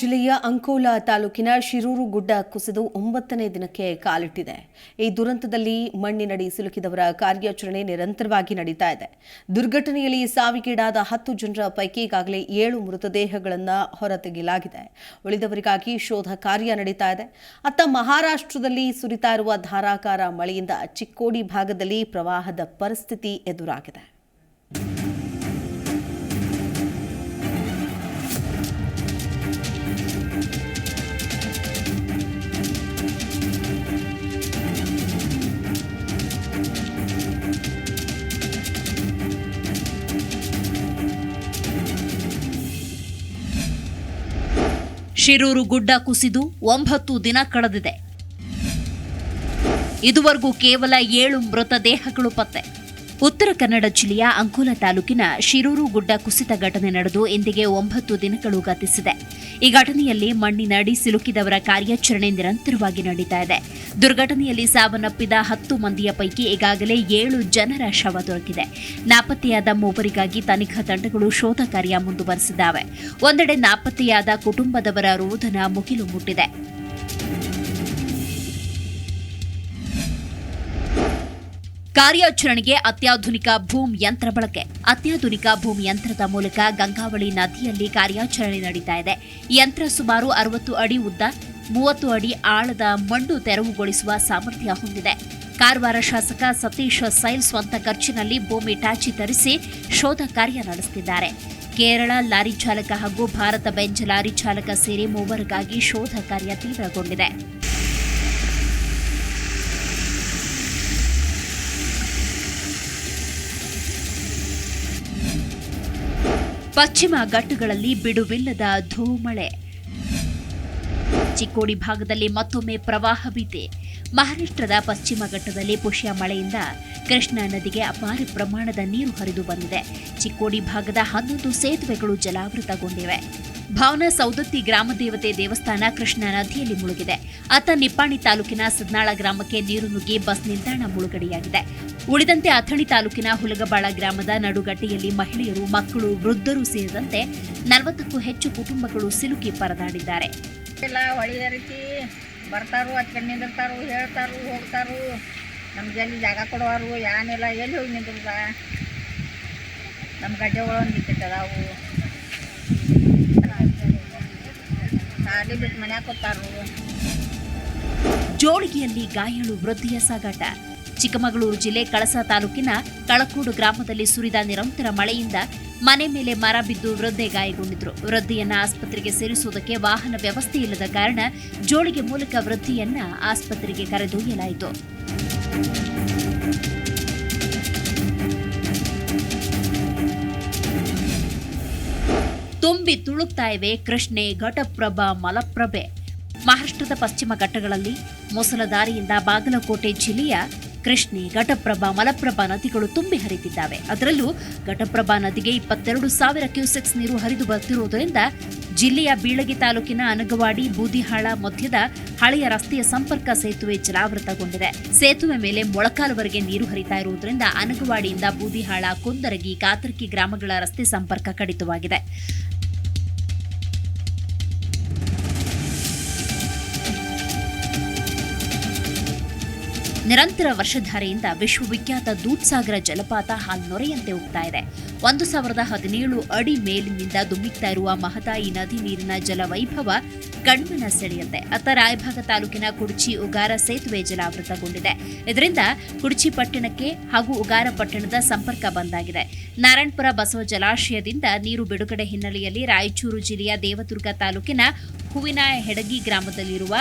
ಜಿಲ್ಲೆಯ ಅಂಕೋಲಾ ತಾಲೂಕಿನ ಶಿರೂರು ಗುಡ್ಡ ಕುಸಿದು ಒಂಬತ್ತನೇ ದಿನಕ್ಕೆ ಕಾಲಿಟ್ಟಿದೆ. ಈ ದುರಂತದಲ್ಲಿ ಮಣ್ಣಿನಡಿ ಸಿಲುಕಿದವರ ಕಾರ್ಯಾಚರಣೆ ನಿರಂತರವಾಗಿ ನಡೀತಾ ಇದೆ. ದುರ್ಘಟನೆಯಲ್ಲಿ ಸಾವಿಗೀಡಾದ ಹತ್ತು ಜನರ ಪೈಕಿ ಈಗಾಗಲೇ ಏಳು ಮೃತದೇಹಗಳನ್ನು ಹೊರತೆಗೆಯಲಾಗಿದೆ. ಉಳಿದವರಿಗಾಗಿ ಶೋಧ ಕಾರ್ಯ ನಡೀತಾ ಇದೆ. ಅತ್ತ ಮಹಾರಾಷ್ಟ್ರದಲ್ಲಿ ಸುರಿತಾ ಇರುವ ಧಾರಾಕಾರ ಮಳೆಯಿಂದ ಚಿಕ್ಕೋಡಿ ಭಾಗದಲ್ಲಿ ಪ್ರವಾಹದ ಪರಿಸ್ಥಿತಿ ಎದುರಾಗಿದೆ. ಶಿರೂರು ಗುಡ್ಡ ಕುಸಿದು ಒಂಬತ್ತು ದಿನ ಕಳೆದಿದೆ. ಇದುವರೆಗೂ ಕೇವಲ ಏಳು ಮೃತದೇಹಗಳು ಪತ್ತೆ. ಉತ್ತರ ಕನ್ನಡ ಜಿಲ್ಲೆಯ ಅಂಕೋಲ ತಾಲೂಕಿನ ಶಿರೂರು ಗುಡ್ಡ ಕುಸಿತ ಘಟನೆ ನಡೆದು ಇಂದಿಗೆ ಒಂಬತ್ತು ದಿನಗಳು ಗತಿಸಿದೆ. ಈ ಘಟನೆಯಲ್ಲಿ ಮಣ್ಣಿನಡಿ ಸಿಲುಕಿದವರ ಕಾರ್ಯಾಚರಣೆ ನಿರಂತರವಾಗಿ ನಡೀತಾ ಇದೆ. ದುರ್ಘಟನೆಯಲ್ಲಿ ಸಾವನ್ನಪ್ಪಿದ ಹತ್ತು ಮಂದಿಯ ಪೈಕಿ ಈಗಾಗಲೇ ಏಳು ಜನರ ಶವ ದೊರಕಿದೆ. ನಾಪತ್ತೆಯಾದ ಮೂವರಿಗಾಗಿ ತನಿಖಾ ತಂಡಗಳು ಶೋಧ ಕಾರ್ಯ ಮುಂದುವರೆಸಿದ್ದಾವೆ. ಒಂದೆಡೆ ನಾಪತ್ತೆಯಾದ ಕುಟುಂಬದವರ ರೋಧನ ಮುಗಿಲು ಮುಟ್ಟಿದೆ. ಕಾರ್ಯಾಚರಣೆಗೆ ಅತ್ಯಾಧುನಿಕ ಭೂಮ್ ಯಂತ್ರ ಬಳಕೆ. ಅತ್ಯಾಧುನಿಕ ಭೂಮ್ ಯಂತ್ರದ ಮೂಲಕ ಗಂಗಾವಳಿ ನದಿಯಲ್ಲಿ ಕಾರ್ಯಾಚರಣೆ ನಡೀತಾ ಇದೆ. ಯಂತ್ರ ಸುಮಾರು ಅರವತ್ತು ಅಡಿ ಉದ್ದ ಮೂವತ್ತು ಅಡಿ ಆಳದ ಮಣ್ಣು ತೆರವುಗೊಳಿಸುವ ಸಾಮರ್ಥ್ಯ ಹೊಂದಿದೆ. ಕಾರವಾರ ಶಾಸಕ ಸತೀಶ್ ಸೈಲ್ ಸ್ವಂತ ಖರ್ಚಿನಲ್ಲಿ ಭೂಮಿ ಟಾಚಿ ತರಿಸಿ ಶೋಧ ಕಾರ್ಯ ನಡೆಸುತ್ತಿದ್ದಾರೆ. ಕೇರಳ ಲಾರಿ ಚಾಲಕ ಹಾಗೂ ಭಾರತ ಬೆಂಚ್ ಲಾರಿ ಚಾಲಕ ಸೇರಿ ಮೂವರಿಗಾಗಿ ಶೋಧ ಕಾರ್ಯ ತೀವ್ರಗೊಂಡಿದೆ. ಪಶ್ಚಿಮ ಘಟ್ಟಗಳಲ್ಲಿ ಬಿಡುವಿಲ್ಲದ ಧೂಮಳೆ. ಚಿಕ್ಕೋಡಿ ಭಾಗದಲ್ಲಿ ಮತ್ತೊಮ್ಮೆ ಪ್ರವಾಹ ಭೀತಿ. ಮಹಾರಾಷ್ಟ್ರದ ಪಶ್ಚಿಮ ಘಟ್ಟದಲ್ಲಿ ಪುಷ್ಯ ಮಳೆಯಿಂದ ಕೃಷ್ಣಾ ನದಿಗೆ ಅಪಾರ ಪ್ರಮಾಣದ ನೀರು ಹರಿದು ಬಂದಿದೆ. ಚಿಕ್ಕೋಡಿ ಭಾಗದ ಹನ್ನೊಂದು ಸೇತುವೆಗಳು ಜಲಾವೃತಗೊಂಡಿವೆ. ಭಾವನಾ ಸೌದತ್ತಿ ಗ್ರಾಮ ದೇವತೆ ದೇವಸ್ಥಾನ ಕೃಷ್ಣಾ ನದಿಯಲ್ಲಿ ಮುಳುಗಿದೆ. ಅತ್ತ ನಿಪ್ಪಾಣಿ ತಾಲೂಕಿನ ಸದ್ನಾಳ ಗ್ರಾಮಕ್ಕೆ ನೀರು ನುಗ್ಗಿ ಬಸ್ ನಿಲ್ದಾಣ ಮುಳುಗಡೆಯಾಗಿದೆ. ಉಳಿದಂತೆ ಅಥಣಿ ತಾಲೂಕಿನ ಹುಲಗಬಾಳ ಗ್ರಾಮದ ನಡುಗಡ್ಡೆಯಲ್ಲಿ ಮಹಿಳೆಯರು ಮಕ್ಕಳು ವೃದ್ಧರು ಸೇರಿದಂತೆ ನಲವತ್ತಕ್ಕೂ ಹೆಚ್ಚು ಕುಟುಂಬಗಳು ಸಿಲುಕಿ ಪರದಾಡಿದ್ದಾರೆ. ಎಲ್ಲ ಒಳ್ಳೆಯ ರೀತಿ ಬರ್ತಾರು ಹಚ್ಕೊಂಡು ನಿಂದಿರ್ತಾರು ಹೇಳ್ತಾರು ಹೋಗ್ತಾರು. ನಮ್ಗೆ ಎಲ್ಲಿ ಜಾಗ ಕೊಡುವರು ಏನಿಲ್ಲ ಎಲ್ಲಿ ಹೋಗಿ ನಿಂದ್ರದ ನಮ್ಮ ಗಡ್ಡೆಗಳು ನಿಂತಿದ್ದವು ಸಾಲಿ ಬಿಟ್ಟು ಮನ್ಯಾಗ ಕೂತಾರು. ಜೋಳಿಗೆಯಲ್ಲಿ ಗಾಯಳು ವೃದ್ಧಿಯ ಸಾಗಾಟ. ಚಿಕ್ಕಮಗಳೂರು ಜಿಲ್ಲೆ ಕಳಸ ತಾಲೂಕಿನ ಕಳಕೂಡು ಗ್ರಾಮದಲ್ಲಿ ಸುರಿದ ನಿರಂತರ ಮಳೆಯಿಂದ ಮನೆ ಮೇಲೆ ಮರ ಬಿದ್ದು ವೃದ್ಧೆ ಗಾಯಗೊಂಡಿದ್ರು. ವೃದ್ಧೆಯನ್ನ ಆಸ್ಪತ್ರೆಗೆ ಸೇರಿಸುವುದಕ್ಕೆ ವಾಹನ ವ್ಯವಸ್ಥೆ ಇಲ್ಲದ ಕಾರಣ ಜೋಳಿಗೆ ಮೂಲಕ ವೃದ್ಧಿಯನ್ನ ಆಸ್ಪತ್ರೆಗೆ ಕರೆದೊಯ್ಯಲಾಯಿತು. ತುಂಬಿ ತುಳುಕ್ತಾ ಇವೆ ಕೃಷ್ಣೆ, ಘಟಪ್ರಭಾ, ಮಲಪ್ರಭೆ. ಮಹಾರಾಷ್ಟ್ರದ ಪಶ್ಚಿಮ ಘಟ್ಟಗಳಲ್ಲಿ ಮೊಸಲದಾರಿಯಿಂದ ಬಾಗಲಕೋಟೆ ಜಿಲ್ಲೆಯ ಕೃಷ್ಣೆ, ಘಟಪ್ರಭಾ, ಮಲಪ್ರಭಾ ನದಿಗಳು ತುಂಬಿ ಹರಿತಿದ್ದಾವೆ. ಅದರಲ್ಲೂ ಘಟಪ್ರಭಾ ನದಿಗೆ ಇಪ್ಪತ್ತೆರಡು ಸಾವಿರ ಕ್ಯೂಸೆಕ್ಸ್ ನೀರು ಹರಿದು ಬರುತ್ತಿರುವುದರಿಂದ ಜಿಲ್ಲೆಯ ಬೀಳಗಿ ತಾಲೂಕಿನ ಅನಗವಾಡಿ, ಬೂದಿಹಾಳ, ಮಧ್ಯದ ಹಳೆಯ ರಸ್ತೆಯ ಸಂಪರ್ಕ ಸೇತುವೆ ಜಲಾವೃತಗೊಂಡಿದೆ. ಸೇತುವೆ ಮೇಲೆ ಮೊಳಕಾಲವರೆಗೆ ನೀರು ಹರಿತಾ ಇರುವುದರಿಂದ ಅನಗವಾಡಿಯಿಂದ ಬೂದಿಹಾಳ, ಕುಂದರಗಿ, ಕಾತರ್ಕಿ ಗ್ರಾಮಗಳ ರಸ್ತೆ ಸಂಪರ್ಕ ಕಡಿತವಾಗಿದೆ. ನಿರಂತರ ವರ್ಷಧಾರೆಯಿಂದ ವಿಶ್ವವಿಖ್ಯಾತ ದೂದ್ಸಾಗರ ಜಲಪಾತ ಹಾಲ್ನೊರೆಯಂತೆ ಹೋಗ್ತಾ ಇದೆ. ಒಂದು ಸಾವಿರದ ಹದಿನೇಳು ಅಡಿ ಮೇಲಿನಿಂದ ದುಮ್ಮಿಕ್ತಾ ಇರುವ ಮಹದಾಯಿ ನದಿ ನೀರಿನ ಜಲವೈಭವ ಕಣ್ಮನ ಸೆಳೆಯುತ್ತೆ ಅತ್ತ ರಾಯಭಾಗ ತಾಲೂಕಿನ ಕುಡಚಿ ಉಗಾರ ಸೇತುವೆ ಜಲಾವೃತಗೊಂಡಿದೆ. ಇದರಿಂದ ಕುಡಚಿ ಪಟ್ಟಣಕ್ಕೆ ಹಾಗೂ ಉಗಾರ ಪಟ್ಟಣದ ಸಂಪರ್ಕ ಬಂದಾಗಿದೆ. ನಾರಾಯಣಪುರ ಬಸವ ಜಲಾಶಯದಿಂದ ನೀರು ಬಿಡುಗಡೆ ಹಿನ್ನೆಲೆಯಲ್ಲಿ ರಾಯಚೂರು ಜಿಲ್ಲೆಯ ದೇವದುರ್ಗ ತಾಲೂಕಿನ ಹೂವಿನ ಹೆಡಗಿ ಗ್ರಾಮದಲ್ಲಿರುವ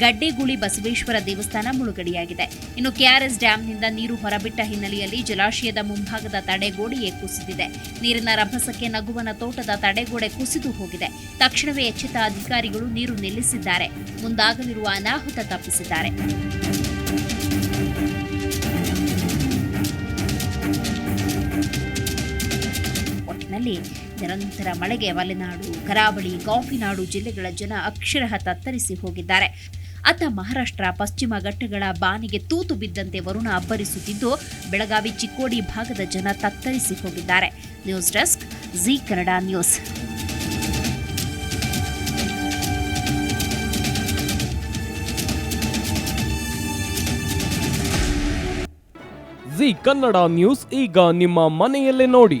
ಗಡ್ಡೆಗೂಳಿ ಬಸವೇಶ್ವರ ದೇವಸ್ಥಾನ ಮುಳುಗಡೆಯಾಗಿದೆ. ಇನ್ನು ಕೆಆರ್ಎಸ್ ಡ್ಯಾಂನಿಂದ ನೀರು ಹೊರಬಿಟ್ಟ ಹಿನ್ನೆಲೆಯಲ್ಲಿ ಜಲಾಶಯದ ಮುಂಭಾಗದ ತಡೆಗೋಡೆಯೇ ಕುಸಿದಿದೆ. ನೀರಿನ ರಭಸಕ್ಕೆ ನಗುವನ ತೋಟದ ತಡೆಗೋಡೆ ಕುಸಿದು ಹೋಗಿದೆ. ತಕ್ಷಣವೇ ಎಚ್ಚೆತ್ತ ಅಧಿಕಾರಿಗಳು ನೀರು ನಿಲ್ಲಿಸಿದ್ದಾರೆ. ಮುಂದಾಗಲಿರುವ ಅನಾಹುತ ತಪ್ಪಿಸಿದ್ದಾರೆ. ದಿನಗಳಲ್ಲಿ ನಿರಂತರ ಮಳೆಗೆ ಮಲೆನಾಡು, ಕರಾವಳಿ, ಕಾಫಿನಾಡು ಜಿಲ್ಲೆಗಳ ಜನ ಅಕ್ಷರಹ ತತ್ತರಿಸಿ ಹೋಗಿದ್ದಾರೆ. ಅತ್ತ ಮಹಾರಾಷ್ಟ್ರ ಪಶ್ಚಿಮ ಘಟ್ಟಗಳ ಬಾನಿಗೆ ತೂತು ಬಿದ್ದಂತೆ ವರುಣ ಅಬ್ಬರಿಸುತ್ತಿದ್ದು, ಬೆಳಗಾವಿ ಚಿಕ್ಕೋಡಿ ಭಾಗದ ಜನ ತತ್ತರಿಸಿ ಹೋಗಿದ್ದಾರೆ. News desk, Zee Kannada news. Zee Kannada news ಈಗ ನಿಮ್ಮ ಮನೆಯಲ್ಲೇ ನೋಡಿ.